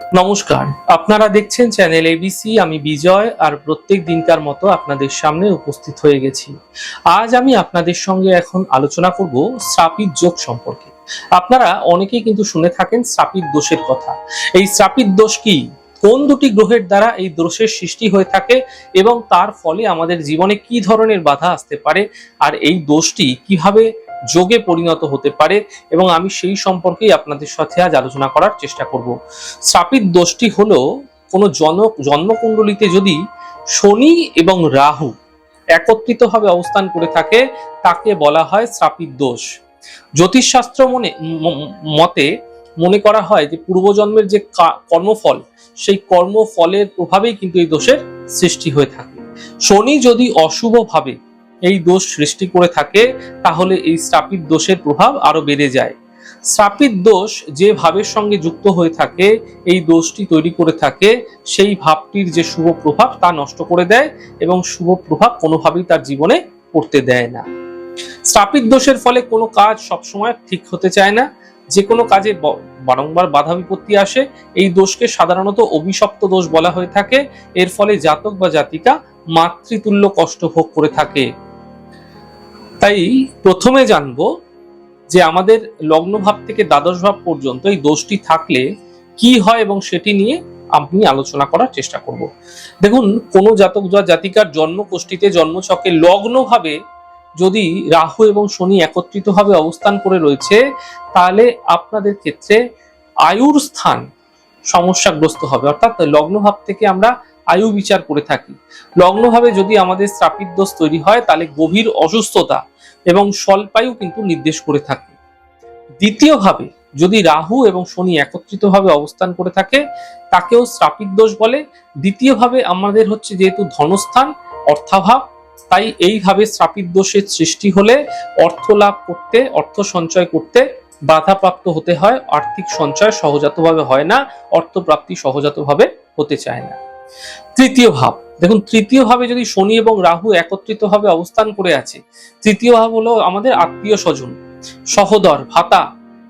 নমস্কার। আপনারা দেখছেন চ্যানেল এবিসি আমি বিজয়, আর প্রত্যেক দিনকার মতো আপনাদের সামনে উপস্থিত হয়ে গেছি। আজ আমি আপনাদের সঙ্গে এখন আলোচনা করব শ্রাপিত যোগ সম্পর্কে। আপনারা অনেকেই কিন্তু শুনে থাকেন শ্রাপিত দোষের কথা। এই শ্রাপিত দোষ কি? কোন দুটি গ্রহের দ্বারা এই দোষের সৃষ্টি হয়ে থাকে? এবং তার ফলে আমাদের জীবনে কি ধরনের বাধা আসতে পারে? আর এই দোষটি কীভাবে যোগে পরিণত হতে পারে এবং আমি সেই সম্পর্কেই আপনাদের সাথে আজ আলোচনা করার চেষ্টা করব। শ্রাপিত দোষটি হলো কোনো জন জন্মকুণ্ডলিতে যদি শনি এবং রাহু একত্রিতভাবে অবস্থান করে থাকে, তাকে বলা হয় শ্রাপিত দোষ। জ্যোতিষশাস্ত্র মনে মতে মনে করা হয় যে পূর্বজন্মের যে কর্মফল, সেই কর্মফলের প্রভাবেই কিন্তু এই দোষের সৃষ্টি হয়ে থাকে। শনি যদি অশুভভাবে এই দোষ সৃষ্টি করে থাকে, তাহলে এই শ্রাপিত দোষের প্রভাব আরও বেড়ে যায়। শ্রাপিত দোষ যে ভাবের সঙ্গে যুক্ত হয়ে থাকে, এই দোষটি তৈরি করে থাকে, সেই ভাবটির যে শুভ প্রভাব তা নষ্ট করে দেয় এবং শুভ প্রভাব কোনোভাবেই তার জীবনে পড়তে দেয় না। শ্রাপিত দোষের ফলে কোনো কাজ সবসময় ঠিক হতে চায় না, যে কোনো কাজে বারংবার বাধা বিপত্তি আসে, এই দোষকে সাধারণত অভিশপ্ত দোষ বলা হয়ে থাকে, এর ফলে জাতক বা জাতিকা মাতৃতুল্য কষ্ট ভোগ করে থাকে। তাই প্রথমে জানব যে আমাদের লগ্ন ভাব থেকে দ্বাদশ ভাব পর্যন্ত এই দোষটি থাকলে কি হয় এবং সেটি নিয়ে আমি আলোচনা করার চেষ্টা করব। দেখুন, কোন জাতক বা জাতিকার জন্মকোষ্ঠীতে জন্মছকে লগ্ন ভাবে যদি রাহু এবং শনি একত্রিতভাবে অবস্থান করে রয়েছে, তাহলে আপনাদের ক্ষেত্রে আয়ুর স্থান সমস্যাগ্রস্ত হবে। অর্থাৎ লগ্ন ভাব থেকে আমরা আয়ু বিচার করে থাকি। লগ্নভাবে যদি আমাদের শ্রাপিত দোষ তৈরি হয়, তাহলে গভীর অসুস্থতা এবং স্বল্পায়ু কিন্তু নির্দেশ করে থাকে। দ্বিতীয়ভাবে, যদি রাহু এবং শনি একত্রিতভাবে অবস্থান করে থাকে, তাকেও শ্রাপিত দোষ বলে। দ্বিতীয়ভাবে, আমাদের হচ্ছে যেহেতু ধনস্থান, অর্থাভাব, তাই এইভাবে শ্রাপিত দোষের সৃষ্টি হলে অর্থ লাভ করতে, অর্থ সঞ্চয় করতে বাধাপ্রাপ্ত হতে হয়। আর্থিক সঞ্চয় সহজাতভাবে হয় না, অর্থপ্রাপ্তি সহজাতভাবে হতে চায় না। তৃতীয় ভাব। দেখুন, তৃতীয় ভাবে যদি শনি এবং রাহু একত্রিত ভাবে অবস্থান করে আছে, তৃতীয় ভাব হলো আমাদের আত্মীয় স্বজন, সহদর, ভাতা,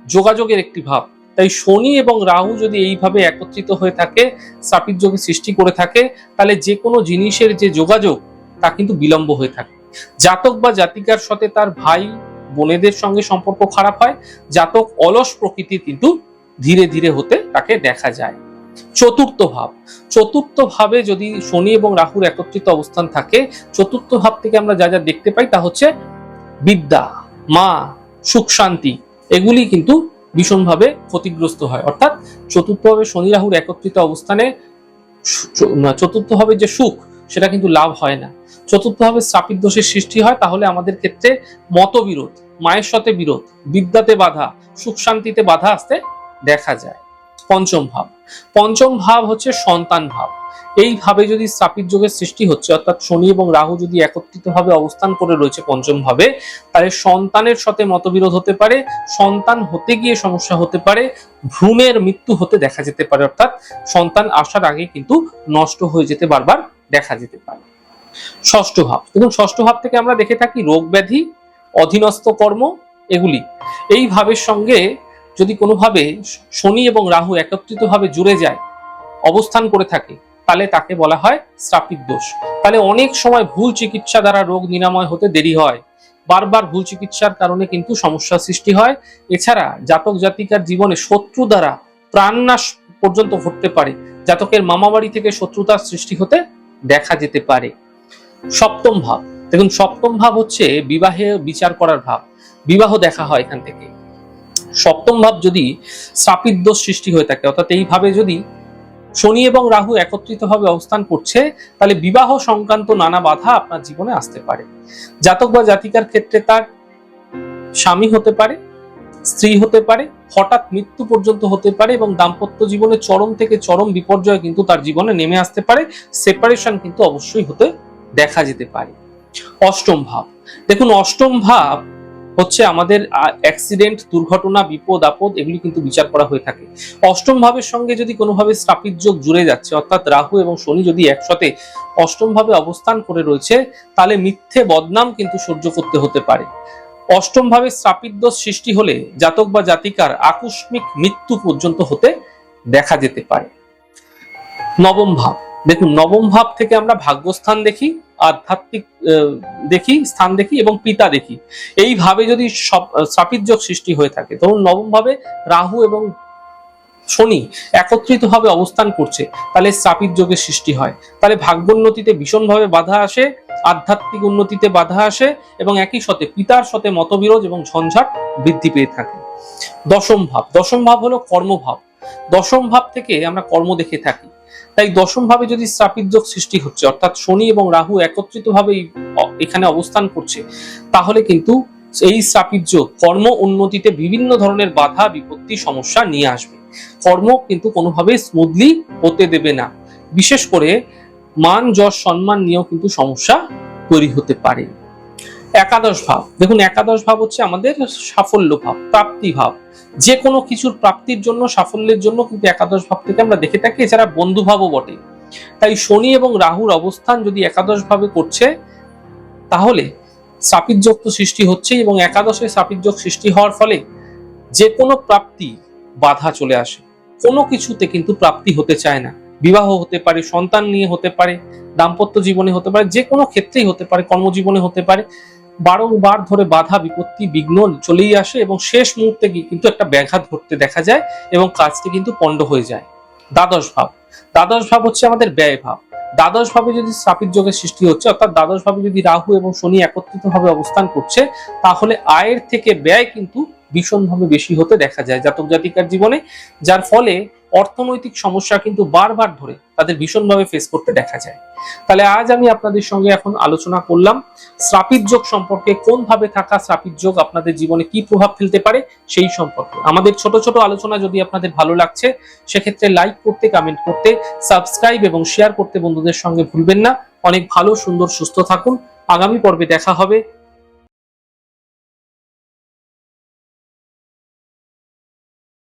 যোগাযোগের একটি ভাব। তাই শনি এবং রাহু যদি এইভাবে একত্রিত হয়ে থাকে শ্রাপিত যোগে সৃষ্টি করে থাকে, তাহলে যে কোনো জিনিসের যে যোগাযোগ, তা কিন্তু বিলম্ব হয়ে থাকে। জাতক বা জাতিকার সাথে তার ভাই, বোনেদের সঙ্গে সম্পর্ক খারাপ হয়, জাতক অলস প্রকৃতি কিন্তু ধীরে ধীরে হতে তাকে দেখা যায়। চতুর্থ ভাব। চতুর্থ ভাবে যদি শনি এবং রাহুর একত্রিত অবস্থান থাকে, চতুর্থ ভাব থেকে আমরা যা যা দেখতে পাই তা হচ্ছে বিদ্যা, মা, সুখ, শান্তি। এগুলি কিন্তু ভীষণভাবে ক্ষতিগ্রস্ত হয়। অর্থাৎ চতুর্থভাবে শনি রাহুর একত্রিত অবস্থানে চতুর্থভাবে যে সুখ, সেটা কিন্তু লাভ হয় না। চতুর্থভাবে শ্রাপিত দোষের সৃষ্টি হয়, তাহলে আমাদের ক্ষেত্রে মতবিরোধ, মায়ের সাথে বিরোধ, বিদ্যাতে বাধা, সুখ শান্তিতে বাধা আসতে দেখা যায়। পঞ্চম ভাব। পঞ্চম ভাব হচ্ছে সন্তান ভাব। এইভাবে যদি স্থাপিত যোগের সৃষ্টি হচ্ছে, অর্থাৎ শনি এবং রাহু যদি একত্রিতভাবে অবস্থান করে রয়েছে পঞ্চম ভাবে, তাহলে সন্তানের সাথে মতবিরোধ হতে পারে, সন্তান হতে গিয়ে সমস্যা হতে পারে, ভ্রূণের মৃত্যু হতে দেখা যেতে পারে, অর্থাৎ সন্তান আসার আগে কিন্তু নষ্ট হয়ে যেতে বারবার দেখা যেতে পারে। ষষ্ঠ ভাব। দেখুন, ষষ্ঠ ভাব থেকে আমরা দেখে থাকি রোগ ব্যাধি, অধীনস্থ কর্ম, এগুলি। এই ভাবের সঙ্গে যদি কোনোভাবে শনি এবং রাহু একত্রিতভাবে জুড়ে যায়, অবস্থান করে থাকে, তাহলে তাকে বলা হয় শ্রাপিত দোষ। তাহলে অনেক সময় ভুল চিকিৎসা দ্বারা রোগ নিরাময় হতে দেরি হয়। বারবার ভুল চিকিৎসার কারণে কিন্তু সমস্যার সৃষ্টি হয়। এছাড়া জাতক জাতিকার জীবনে শত্রু দ্বারা প্রাণনাশ পর্যন্ত ঘটতে পারে। জাতকের মামাবাড়ি থেকে শত্রুতার সৃষ্টি হতে দেখা যেতে পারে। সপ্তম ভাব। দেখুন, সপ্তম ভাব হচ্ছে বিবাহে বিচার করার ভাব। বিবাহ দেখা হয় এখান থেকে। সপ্তম ভাব যদি শ্রাপিত সৃষ্টি হয়ে থাকে, অর্থাৎ এইভাবে যদি শনি এবং রাহু একত্রিতভাবে অবস্থান করছে, তাহলে বিবাহ সংক্রান্ত নানা বাধা আপনার জীবনে আসতে পারে। জাতক বা জাতিকার ক্ষেত্রে তার স্বামী হতে পারে, স্ত্রী হতে পারে, হঠাৎ মৃত্যু পর্যন্ত হতে পারে এবং দাম্পত্য জীবনে চরম থেকে চরম বিপর্যয় কিন্তু তার জীবনে নেমে আসতে পারে সেপারেশন কিন্তু অবশ্যই হতে দেখা যেতে পারে। অষ্টম ভাব, দেখুন অষ্টম ভাব হচ্ছে আমাদের অ্যাক্সিডেন্ট দুর্ঘটনা, বিপদ, আপদ, এগুলি কিন্তু বিচার করা হয়ে থাকে। অষ্টম ভাবের সঙ্গে যদি কোনোভাবে স্থাপিত যোগ জুড়ে যাচ্ছে, অর্থাৎ রাহু এবং শনি যদি একসাথে অষ্টম ভাবে অবস্থান করে রয়েছে, তাহলে মিথ্যে বদনাম কিন্তু সহ্য করতে হতে পারে। অষ্টম ভাবে স্থাপিত দোষ সৃষ্টি হলে জাতক বা জাতিকার আকস্মিক মৃত্যু পর্যন্ত হতে দেখা যেতে পারে। নবম ভাব। দেখুন, নবম ভাব থেকে আমরা ভাগ্যস্থান দেখি। আধ্যাত্মিক দেখি, স্থান দেখি এবং পিতা দেখি। এইভাবে যদি সব শ্রাপিত যোগ সৃষ্টি হয়ে থাকে, ধরুন নবম ভাবে রাহু এবং শনি একত্রিত ভাবে অবস্থান করছে, তাহলে শ্রাপিত যোগের সৃষ্টি হয়। তাহলে ভাগ্যোন্নতিতে ভীষণভাবে বাধা আসে, আধ্যাত্মিক উন্নতিতে বাধা আসে এবং একই সাথে পিতার সাথে মতবিরোধ এবং ঝঞ্ঝাট বৃদ্ধি পেয়ে থাকে। দশম ভাব দশম ভাব হলো কর্মভাব। দশম ভাব থেকে আমরা কর্ম দেখে থাকি। তাই দশম ভাবে যদি শ্রাপিত যোগ সৃষ্টি হচ্ছে, অর্থাৎ শনি এবং রাহু একত্রিত ভাবে এখানে অবস্থান করছে, তাহলে কিন্তু এই শ্রাপিত যোগ কর্ম উন্নতিতে বিভিন্ন ধরনের বাধা, বিপত্তি, সমস্যা নিয়ে আসবে। কর্ম কিন্তু কোনোভাবে স্মুথলি হতে দেবে না। বিশেষ করে মান, যশ, সম্মান নিয়েও কিন্তু সমস্যা তৈরি হতে পারে। একাদশ ভাব। দেখুন, একাদশ ভাব হচ্ছে আমাদের সাফল্য ভাব, প্রাপ্তি ভাব। যে কোনো কিছুর প্রাপ্তির জন্য, সাফল্যের জন্য কিন্তু একাদশ ভাব থেকে আমরা দেখে থাকি, এছাড়া বন্ধু ভাবও বটে। তাই শনি এবং রাহুর অবস্থান যদি একাদশ ভাবে করছে, তাহলে সাপিত যোগ তো সৃষ্টি হচ্ছে এবং একাদশে সাপিত যোগ সৃষ্টি হওয়ার ফলে যে কোনো প্রাপ্তি বাধা চলে আসে। কোনো কিছুতে কিন্তু প্রাপ্তি হতে চায় না। বিবাহ হতে পারে, সন্তান নিয়ে হতে পারে, দাম্পত্য জীবনে হতে পারে যে কোনো ক্ষেত্রেই হতে পারে, কর্মজীবনে হতে পারে। বারংবার ধরে বাধা বিপত্তি, বিঘ্ন চলেই আসে এবং শেষ মুহূর্তে কিন্তু একটা ব্যাঘাত ঘটতে দেখা যায় এবং কাজটি কিন্তু পণ্ড হয়ে যায়। দ্বাদশ ভাব। দ্বাদশ ভাব হচ্ছে আমাদের ব্যয় ভাব। দ্বাদশ ভাবে যদি স্থাপিত যোগের সৃষ্টি হচ্ছে, অর্থাৎ দ্বাদশ ভাবে যদি রাহু এবং শনি একত্রিত ভাবে অবস্থান করছে, তাহলে আয়ের থেকে ব্যয় কিন্তু ভীষণভাবে বেশি হতে দেখা যায়। জাতক জাতিকার জীবনে, যার ফলে অর্থনৈতিক সমস্যা কিন্তু বারবার ধরে তাদের ভীষণভাবে ফেস করতে দেখা যায়। তাহলে আজ আমি আপনাদের সঙ্গে এখন আলোচনা করলাম শ্রাপিত যোগ সম্পর্কে কোন ভাবে থাকা শ্রাপিত যোগ আপনাদের জীবনে কি প্রভাব ফেলতে পারে সেই সম্পর্কে। আমাদের ছোট ছোট আলোচনা যদি আপনাদের ভালো লাগছে, সেক্ষেত্রে লাইক করতে কমেন্ট করতে সাবস্ক্রাইব এবং শেয়ার করতে বন্ধুদের সঙ্গে ভুলবেন না। অনেক ভালো, সুন্দর, সুস্থ থাকুন। আগামী পর্বে দেখা হবে।